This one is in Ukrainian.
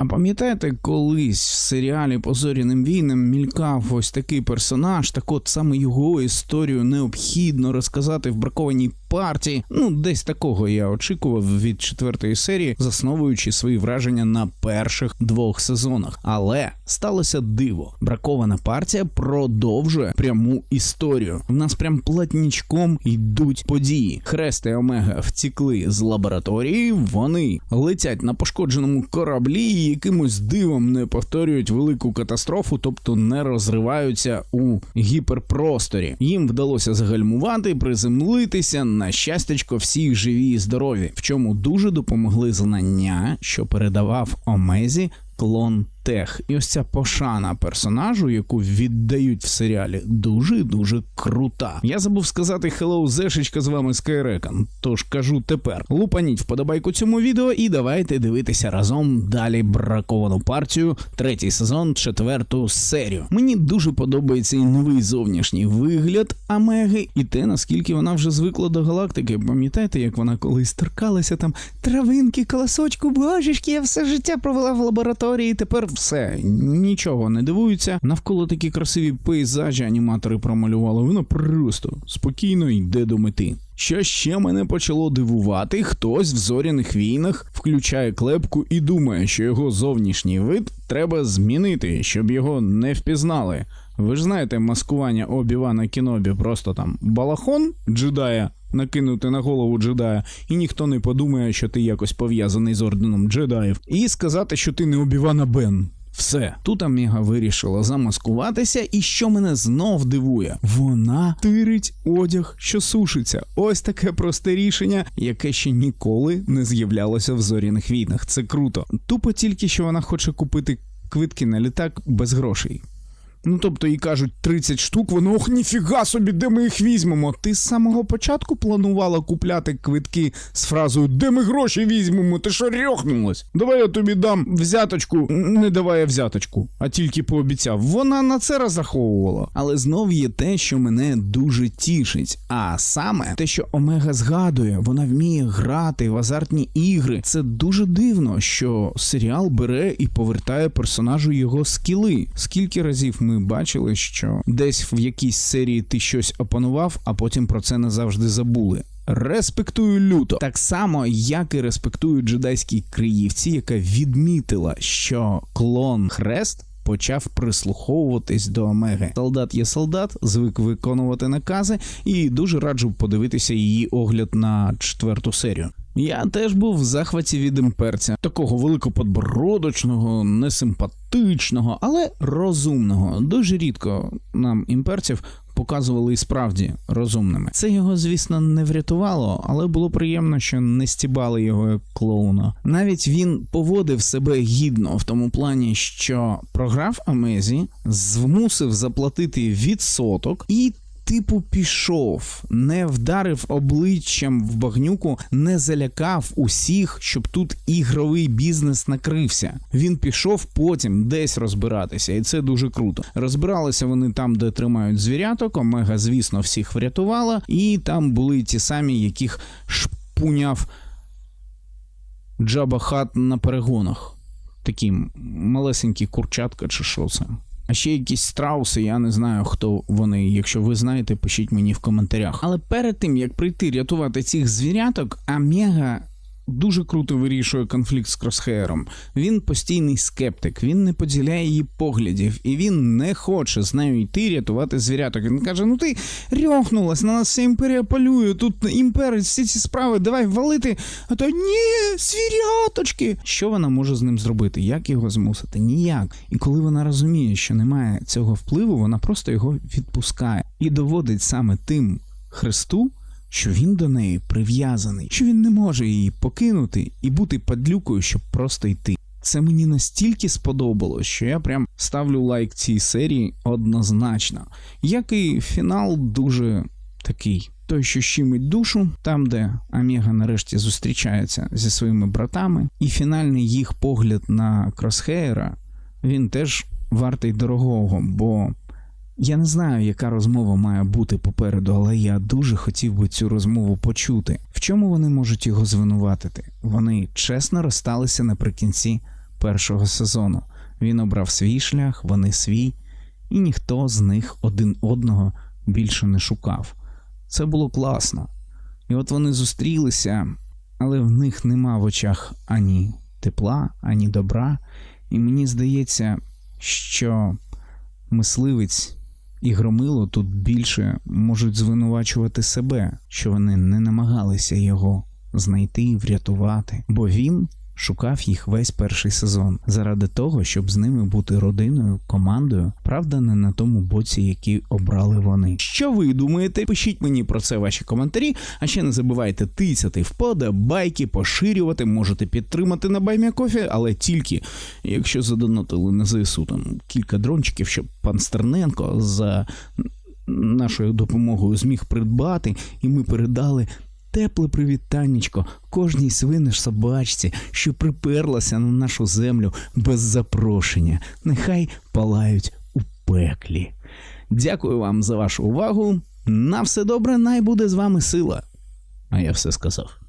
А пам'ятаєте, колись в серіалі по зоряним війнам мількав ось такий персонаж, так от саме його історію необхідно розказати в бракованій партії. Ну, десь такого я очікував від четвертої серії, засновуючи свої враження на перших двох сезонах. Але сталося диво. Бракована партія продовжує пряму історію. В нас прям платнічком йдуть події. Хрест і Омега втікли з лабораторії. Вони летять на пошкодженому кораблі і якимось дивом не повторюють велику катастрофу, тобто не розриваються у гіперпросторі. Їм вдалося загальмувати, приземлитися. На щастячко, всі живі і здорові, в чому дуже допомогли знання, що передавав Омезі клон Тех. І ось ця пошана персонажу, яку віддають в серіалі, дуже дуже крута. Я забув сказати Hello, Зешечка, з вами Скайрекан. Тож кажу тепер: лупаніть вподобайку цьому відео і давайте дивитися разом далі браковану партію, третій сезон, четверту серію. Мені дуже подобається і новий зовнішній вигляд Амеги, і те, наскільки вона вже звикла до галактики. Пам'ятаєте, як вона колись торкалася там травинки, колосочку, божечки, я все життя провела в лабораторії. Тепер все, нічого не дивуються. Навколо такі красиві пейзажі аніматори промалювали. Воно просто спокійно йде до мети. Що ще мене почало дивувати, хтось в зоряних війнах включає клепку і думає, що його зовнішній вид треба змінити, щоб його не впізнали. Ви ж знаєте, маскування Обі-Вана Кінобі просто там балахон джедая накинути на голову джедая, і ніхто не подумає, що ти якось пов'язаний з орденом джедаїв, і сказати, що ти не Обівана Бен. Все, тут Аміга вирішила замаскуватися, і що мене знов дивує, вона тирить одяг, що сушиться. Ось таке просте рішення, яке ще ніколи не з'являлося в зоряних війнах. Це круто. Тупо тільки що вона хоче купити квитки на літак без грошей. Ну, тобто їй кажуть 30 штук, воно ох, ніфіга собі, де ми їх візьмемо. Ти з самого початку планувала купляти квитки з фразою Де ми гроші візьмемо? Ти що рьохнулась? Давай я тобі дам взяточку, не давай я взяточку, а тільки пообіцяв. Вона на це розраховувала. Але знов є те, що мене дуже тішить. А саме те, що Омега згадує, вона вміє грати в азартні ігри. Це дуже дивно, що серіал бере і повертає персонажу його скіли. Скільки разів ми бачили, що десь в якійсь серії ти щось опанував, а потім про це назавжди забули. Респектую люто, так само, як і респектую джедайській криївці, яка відмітила, що клон Хрест. Почав прислуховуватись до Омеги. Солдат є солдат, звик виконувати накази, і дуже раджу подивитися її огляд на четверту серію. Я теж був в захваті від імперця, такого великоподбородочного, несимпатичного, але розумного. Дуже рідко нам імперців показували і справді розумними. Це його, звісно, не врятувало, але було приємно, що не стібали його як клоуна. Навіть він поводив себе гідно в тому плані, що програв Амезі, змусив заплатити відсоток і. Типу пішов, не вдарив обличчям в багнюку, не залякав усіх, щоб тут ігровий бізнес накрився. Він пішов потім десь розбиратися, і це дуже круто. Розбиралися вони там, де тримають звіряток. Омега, звісно, всіх врятувала, і там були ті самі, яких шпуняв Джаба Хат на перегонах. Такі малесенькі курчатка чи що це. А ще якісь страуси, я не знаю, хто вони. Якщо ви знаєте, пишіть мені в коментарях. Але перед тим як прийти рятувати цих звіряток, Амега дуже круто вирішує конфлікт з Кросхеєром. Він постійний скептик, він не поділяє її поглядів, і він не хоче з нею йти рятувати звіряток. Він каже: Ну ти рьохнулась, на нас вся імперія полює, тут імперець, всі ці справи, давай валити. А то ні, звіряточки. Що вона може з ним зробити? Як його змусити? Ніяк. І коли вона розуміє, що немає цього впливу, вона просто його відпускає і доводить саме тим Христу що він до неї прив'язаний, що він не може її покинути і бути падлюкою, щоб просто йти. Це мені настільки сподобалось, що я прям ставлю лайк цій серії однозначно. Як і фінал дуже такий. Той, що щимить душу, там, де Аміга нарешті зустрічається зі своїми братами, і фінальний їх погляд на Кросхеєра, він теж вартий дорогого, бо я не знаю, яка розмова має бути попереду, але я дуже хотів би цю розмову почути. В чому вони можуть його звинуватити? Вони чесно розсталися наприкінці першого сезону. Він обрав свій шлях, вони свій, і ніхто з них один одного більше не шукав. Це було класно. І от вони зустрілися, але в них нема в очах ані тепла, ані добра. І мені здається, що мисливець і громило тут більше можуть звинувачувати себе, що вони не намагалися його знайти і врятувати, бо він шукав їх весь перший сезон заради того, щоб з ними бути родиною, командою, правда, не на тому боці, який обрали вони. Що ви думаєте? Пишіть мені про це ваші коментарі. А ще не забувайте тицяти вподобайки, поширювати, можете підтримати на Баймі Кофі, але тільки якщо задонатили на ЗСУ там кілька дрончиків, щоб пан Стерненко за нашою допомогою зміг придбати, і ми передали тепле привітаннячко кожній свиниш собачці, що приперлася на нашу землю без запрошення. Нехай палають у пеклі. Дякую вам за вашу увагу. На все добре, най буде з вами сила. А я все сказав.